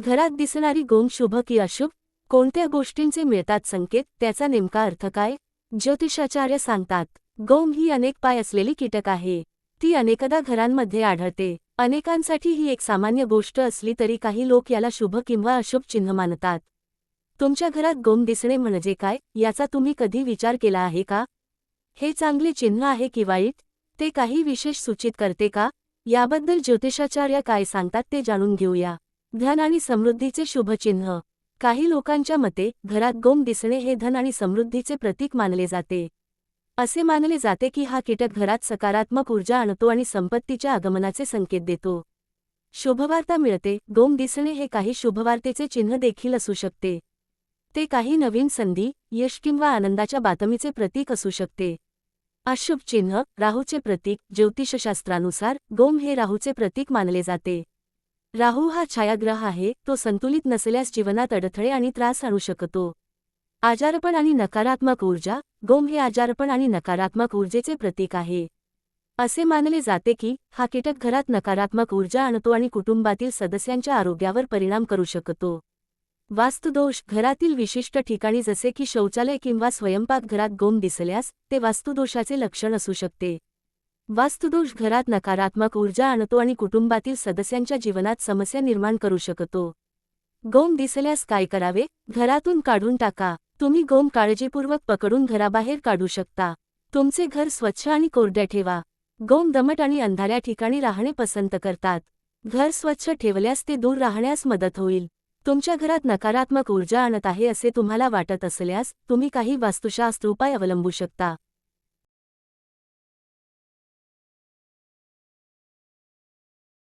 घरात दिसणारी गोंग शुभ की अशुभ कोणत्या गोष्टींचे मिळतात संकेत त्याचा नेमका अर्थ काय? ज्योतिषाचार्य सांगतात गोंग ही अनेक पाय असलेली कीटक आहे. ती अनेकदा घरांमध्ये आढळते. अनेकांसाठी ही एक सामान्य गोष्ट असली तरी काही लोक याला शुभ किंवा अशुभ चिन्ह मानतात. तुमच्या घरात गोम दिसणे म्हणजे काय? याचा तुम्ही कधी विचार केला आहे का? हे चांगले चिन्ह आहे की वाईट? ते काही विशेष सूचित करते का? याबद्दल ज्योतिषाचार्य काय सांगतात ते जाणून घेऊया. धन आणि समृद्धीचे शुभचिन्ह. काही लोकांच्या मते घरात गोम दिसणे हे धन आणि समृद्धीचे प्रतीक मानले जाते. असे मानले जाते की हा कीटक घरात सकारात्मक ऊर्जा आणतो आणि संपत्तीच्या आगमनाचे संकेत देतो. शुभवार्ता मिळते. गोम दिसणे हे काही शुभवार्तेचे चिन्ह देखील असू शकते. ते काही नवीन संधी यश किंवा आनंदाच्या बातमीचे प्रतीक असू शकते. अशुभ चिन्ह राहूचे प्रतीक ज्योतिषशास्त्रानुसार गोम हे राहूचे प्रतीक मानले जाते. राहू हा छायाग्रह आहे तो संतुलित नसल्यास जीवनात अडथळे आणि त्रास आणू शकतो. आजारपण आणि नकारात्मक ऊर्जा गोम हे आजारपण आणि नकारात्मक ऊर्जेचे प्रतीक आहे. असे मानले जाते की हा कीटक घरात नकारात्मक ऊर्जा आणतो आणि कुटुंबातील सदस्यांच्या आरोग्यावर परिणाम करू शकतो. वास्तुदोष घरातील विशिष्ट ठिकाणी जसे की शौचालय किंवा स्वयंपाकघरात गोम दिसल्यास ते वास्तुदोषाचे लक्षण असू शकते. वास्तुदोष घरात नकारात्मक ऊर्जा आणतो आणि कुटुंबातील सदस्यांच्या जीवनात समस्या निर्माण करू शकतो. गोम दिसल्यास काय करावे? घरातून काढून टाका. तुम्ही गोम काळजीपूर्वक पकडून घराबाहेर काढू शकता. तुमचे घर स्वच्छ आणि कोरड्या ठेवा. गोम दमट आणि अंधाऱ्या ठिकाणी राहणे पसंत करतात. घर स्वच्छ ठेवल्यास ते दूर राहण्यास मदत होईल. तुमच्या घरात नकारात्मक ऊर्जा आणत आहे असे तुम्हाला वाटत असल्यास तुम्ही काही वास्तुशास्त्र उपाय अवलंबू शकता.